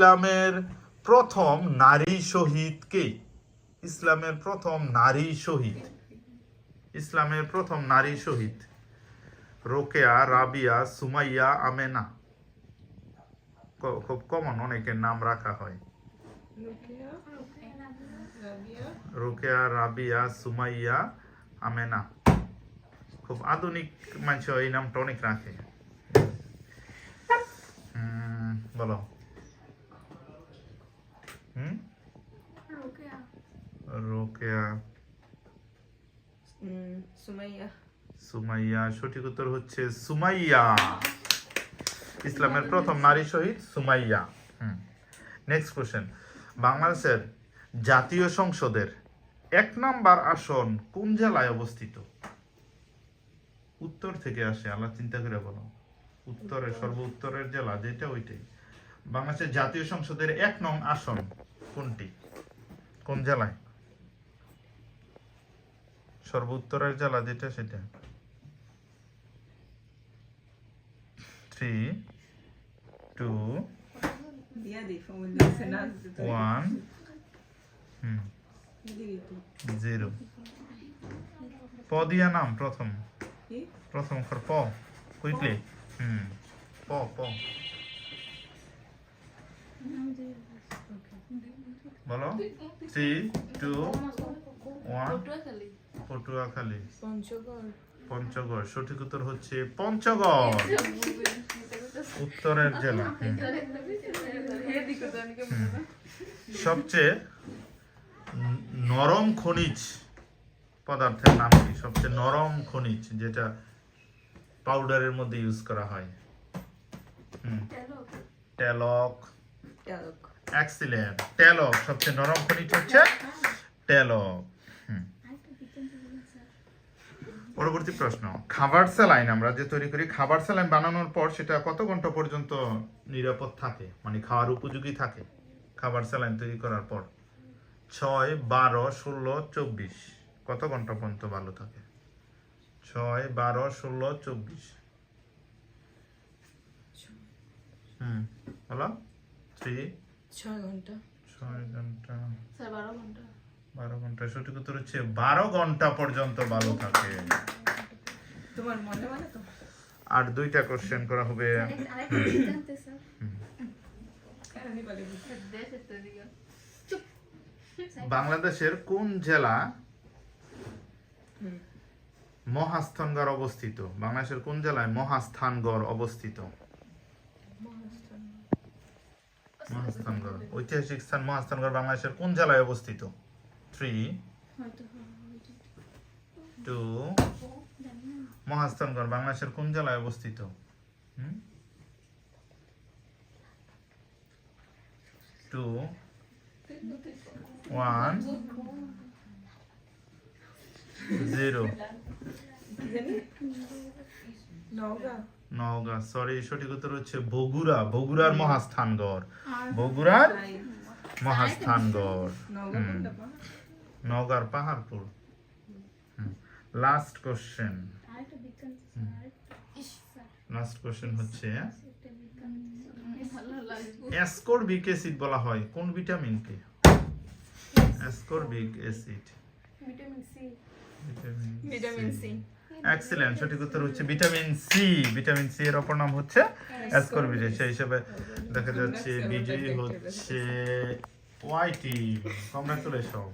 ইসলামের প্রথম নারী শহীদ কে? ইসলামের প্রথম নারী শহীদ। ইসলামের প্রথম নারী শহীদ। রোকেয়া রাবিয়া সুমাইয়া আমেনা। খুব কমন অনেকের নাম রাখা হয়। রোকেয়া রাবিয়া সুমাইয়া আমেনা। খুব আধুনিক মানুষ এই নামটা অনেক রাখে। বলো হুম রোকেয়া সুমাইয়া। সুমাইয়া সঠিক উত্তর হচ্ছে সুমাইয়া। ইসলামের প্রথম নারী শহীদ সুমাইয়া। নেক্সট কোশ্চেন বাংলাদেশের জাতীয় সংসদের এক নাম্বার আসন কোন জেলায় অবস্থিত? উত্তর থেকে আসে আল্লাহ চিন্তা করে বলো। উত্তরের সর্ব উত্তরের জেলা যেটা ওইটাই। বাংলাদেশের জাতীয় সংসদের এক নং আসন কোনটি? কোন জেলায়? সর্ব জ্বালা যেটা সেটা। Three two one hmm zero প দিয়া নাম প্রথম। প্রথম অক্ষর প কুইকলি হুম প প। বলো। Three two one Patuakhali Panchagarh. Panchagarh সঠিক উত্তর হচ্ছে পঞ্চগড়। উত্তরের জেলা হুম। সবচেয়ে নরম খনিজ পদার্থের নাম কি? সবচেয়ে নরম খনিজ যেটা পাউডারের মধ্যে ইউজ করা হয়। হুম। টেলক। এক্সিলেন্ট টেলক সবচেয়ে নরম খনিজ হচ্ছে টেলক হুম। পরবর্তী প্রশ্ন খাবার স্যালাইন আমরা যে তৈরি করি খাবার স্যালাইন বানানোর পর সেটা কত ঘণ্টা পর্যন্ত নিরাপদ থাকে? মানে খাওয়ার উপযোগী থাকে খাবার স্যালাইন তৈরি করার পর? ছয় বারো ষোলো চব্বিশ। কত ঘণ্টা পর্যন্ত ভালো থাকে? ছয় বারো ষোলো চব্বিশ। হুম হলো থ্রি ছয় ঘণ্টা। ছয় ঘণ্টা। বারো ঘণ্টা। বারো ঘণ্টা। সঠিক উত্তর হচ্ছে বারো ঘণ্টা পর্যন্ত ভালো থাকে। তোমার মনে মানে তো? আর দুইটা কোশ্চেন করা হবে। বাংলাদেশের কোন জেলা মহাস্থানগড় অবস্থিত? বাংলাদেশের কোন জেলায় মহাস্থানগড় অবস্থিত? মহাস্থানগড়। ঐতিহাসিক স্থান মহাস্থানগড় বাংলাদেশের কোন জেলায় অবস্থিত? থ্রি টু মহাস্থানগড়, বাংলাদেশের কোন জেলায় অবস্থিত? Two one zero Naogaon sorry সঠিক উত্তর হচ্ছে বগুড়া। বগুড়ার মহাস্থানগড়। বগুড়ার মহাস্থানগড়। নওগাঁর Paharpur. Last question last question হচ্ছে অ্যাসকর্বিক অ্যাসিড বলা হয় কোন ভিটামিনকে ascorbic acid vitamin C vitamin C excellent সঠিক উত্তর হচ্ছে ভিটামিন সি ভিটামিন সি এর অপর নাম হচ্ছে অ্যাসকর্বিক সেই হিসাবে দেখা যাচ্ছে বিজয়ী হচ্ছে ওয়াইটি কংগ্রাচুলেশন